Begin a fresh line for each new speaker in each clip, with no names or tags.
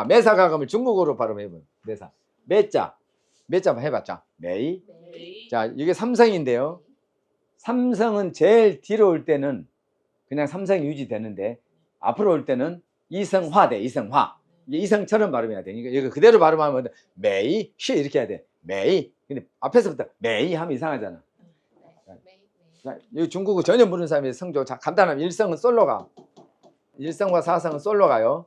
자, 매사가금을 중국어로 발음해보면 매사. 매자. 매자 한번 해봤자. 매이. 자, 이게 삼성인데요. 삼성은 제일 뒤로 올 때는 그냥 삼성이 유지되는데 앞으로 올 때는 이성화 돼, 이성화. 이성처럼 발음해야 돼. 이거 이거 그대로 발음하면 메이, 쉬 이렇게 해야 돼. 메이. 근데 앞에서부터 메이 하면 이상하잖아.
네. 이
중국어 전혀 모르는 사람이 성조 자, 간단하면 일성은 솔로가. 일성과 사성은 솔로 가요.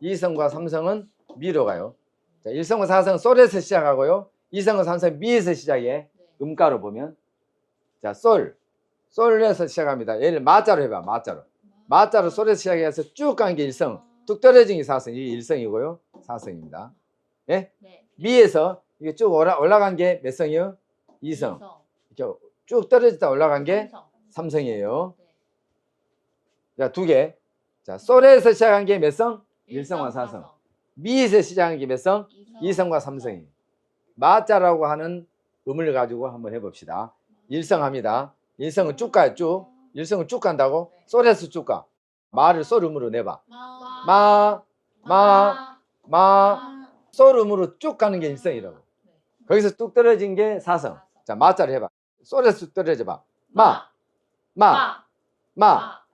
네.
이성과 삼성은 미로 가요. 자, 일성과 사성은 솔에서 시작하고요. 이성과 삼성은 미에서 시작해.
네.
음가로 보면 자, 솔. 솔에서 시작합니다. 얘를 마자로 해봐. 마자로. 마자로 솔에서 시작해서 쭉 간게 일성. 뚝 떨어진 게 사성. 이게 일성이고요. 사성입니다. 예?
네.
미에서 이게 쭉 올라, 올라간 게 몇 성이요? 이성. 이렇게 쭉 떨어졌다 올라간 게
삼성.
삼성이에요.
네.
자, 두 개. 자, 솔에서 시작한 게 몇 성? 일성과
일성,
사성. 미에서 시작한 게몇 성?
이성.
이성과 삼성이. 마자라고 하는 음을 가지고 한번 해봅시다. 일성합니다. 일성은 쭉 가요, 쭉. 일성은 쭉 간다고? 솔에서 쭉 가. 마를 솔음으로 내봐.
마.
마, 마. 솔음으로 쭉 가는 게 일성이라고.
네.
거기서 뚝 떨어진 게 사성. 자, 마자를 해봐. 솔에서 뚝 떨어져 봐. 마, 마,
마.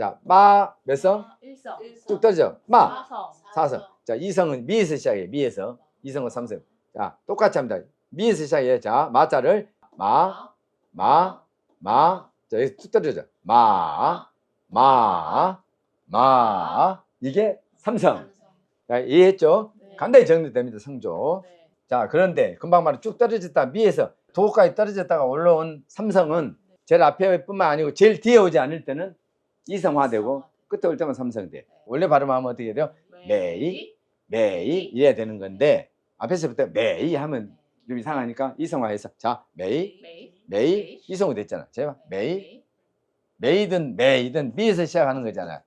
마. 자, 마, 몇 성?
일성.
뚝 떨어져. 마,
사성.
사성. 자, 이성은 미에서 시작해. 미에서. 이성은 삼성. 자, 똑같이 합니다. 미에서 시작해. 자, 마자를 마, 마, 마. 자, 여기 뚝 떨어져. 마, 마, 마. 이게 삼성. 자, 이해했죠?
네.
간단히 정리됩니다. 성조.
네.
자, 그런데 금방 말한 쭉 떨어졌다 미에서 도까지 떨어졌다가 올라온 삼성은 제일 앞에 뿐만 아니고 제일 뒤에 오지 않을 때는 이성화되고 끝에 올 때만 삼성돼. 원래 발음하면 어떻게 돼요? 메이. 메이 이래야 되는 건데 앞에서부터 메이 하면 좀 이상하니까 이성화해서 자 메이
메이.
메이 이성화 됐잖아. 제가 메이 메이든 메이든 미에서 시작하는 거잖아.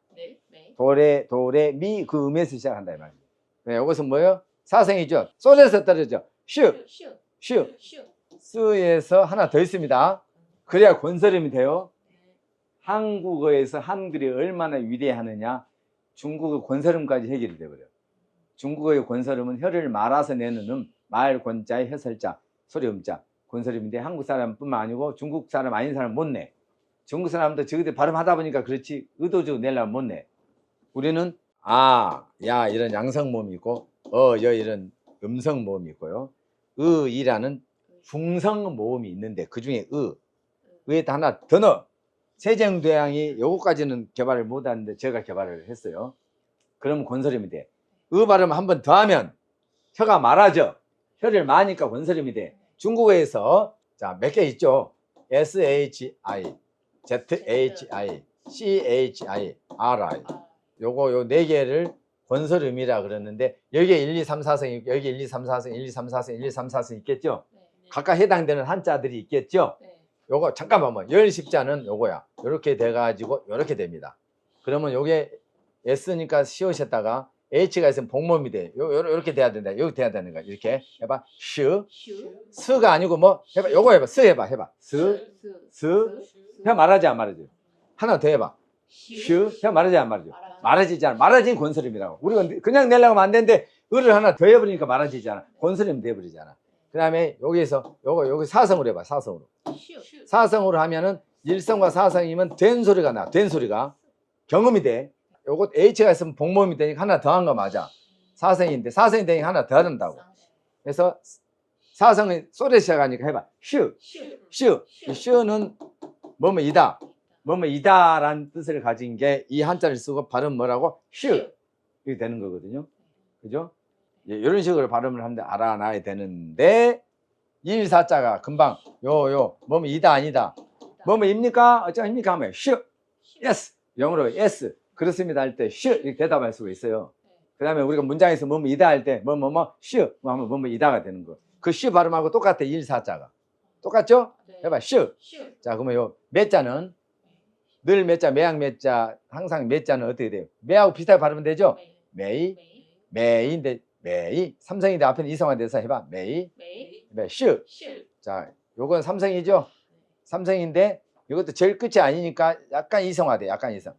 도레 도레 미 그 음에서 시작한다 이 말이야. 네, 이것은 뭐예요? 사성이죠. 솔에서 떨어져. 슈
슈.
슈.
슈.
스에서 하나 더 있습니다. 그래야 권설음이 돼요.
네.
한국어에서 한글이 얼마나 위대하느냐. 중국어 권설음까지 해결이 돼버려. 중국어의 권설음은 혀를 말아서 내는 음, 말 권자의 혀설자, 소리 음자, 권설음인데 한국 사람뿐만 아니고 중국 사람 아닌 사람 못 내. 중국 사람도 저기들 발음하다 보니까 그렇지 의도적으로 내려면 못 내. 우리는 아, 야 이런 양성 모음이 있고 어, 여 이런 음성 모음이 있고요. 의 이라는 중성 모음이 있는데 그 중에 의, 의에 하나 더 넣어. 세정도양이 요거까지는 개발을 못하는데 제가 개발을 했어요. 그러면 권설음이 돼. 의 발음 한 번 더 하면 혀가 말아져. 혀를 마니까 권설음이 돼. 중국어에서 자 몇 개 있죠. S H I, Z H I, C H I, R I.
아.
요거 요 네 개를 권설음이라 그러는데 여기에 1, 2, 3, 4성 여기 1, 2, 3, 4성, 1, 2, 3, 4성, 1, 2, 3, 4성 있겠죠.
네. 네.
각각 해당되는 한자들이 있겠죠.
네.
요거 잠깐만 뭐 열십자는 요거야. 요렇게 돼 가지고 요렇게 됩니다. 그러면 요게 S니까 씌우셨다가 H가 있으면 복몸이 돼. 요, 요 요렇게 돼야 된다. 여기 돼야 되는 거야. 이렇게 해 봐. 슈.
슈.
스가 아니고 뭐 해봐. 요거 해봐. 스 해봐. 해봐. 스.
스.
스. 혀 말하지 안 말하지? 하나 더 해봐. 슈. 혀 말하지 안 말하지? 말아지잖아. 말아진 권설음이라고. 우리가 그냥 내려고 하면 안 되는데 을을 하나 더 해버리니까 말아지잖아. 권설음 돼버리잖아. 그 다음에 여기에서 요거 여기 사성으로 해봐. 사성으로.
슈.
사성으로 하면은 일성과 사성이면 된 소리가 나. 된 소리가 경험이 돼. 요거 H가 있으면 복몸이 되니까 하나 더한 거 맞아. 사성인데 사성이 되니까 하나 더 한다고. 그래서 사성이 소리 시작하니까 해봐. 슈,
슈.
슈. 이 슈는 뭐뭐 이다. 뭐뭐 이다라는 뜻을 가진 게 이 한자를 쓰고 발음 뭐라고? 슈. 이렇게 되는 거거든요. 그죠? 예, 이런 식으로 발음을 하는데 알아놔야 되는데 일사자가 금방 요요 뭐뭐 이다 아니다. 뭐뭐 입니까? 어쩌입니까? 하면 슈. yes. 영어로 yes. 그렇습니다 할 때 슈 이렇게 대답할 수가 있어요. 그 다음에 우리가 문장에서 뭐뭐 이다 할 때 뭐 뭐뭐 슈 하면 뭐뭐 이다가 되는 거. 그슈 발음하고 똑같아 일사자가. 똑같죠? 해봐 슈.
슈.
자 그러면 요 매자는 늘 매자 매양 매자 항상 매자는 어떻게 돼요? 매하고 비슷하게 발음은 되죠? 매이. 매인데 매이 삼성인데 앞에는 이성화 돼서 해봐 매이
메이.
매 슈.
슈.
자 요건 삼성이죠? 삼성인데 이것도 제일 끝이 아니니까 약간 이성화 돼 약간 이성.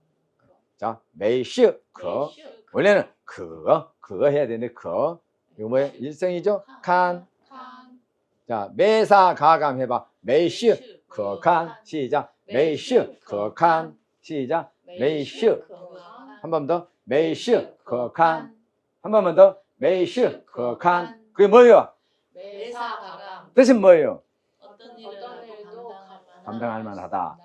자 매이 슈 그.
슈.
원래는 그거 그거 해야 되는데 그 이거 뭐예요? 일성이죠? 칸.
칸.
자, 매사 가감 해봐. 매시 거칸 시작. 매시 거칸 시작. 매시 한번 더. 매시 거칸 한 번만 더. 매시 거칸 그게 뭐예요?
매사 가감.
뜻은 뭐예요?
어떤 일도
감당할
감당할 만하다.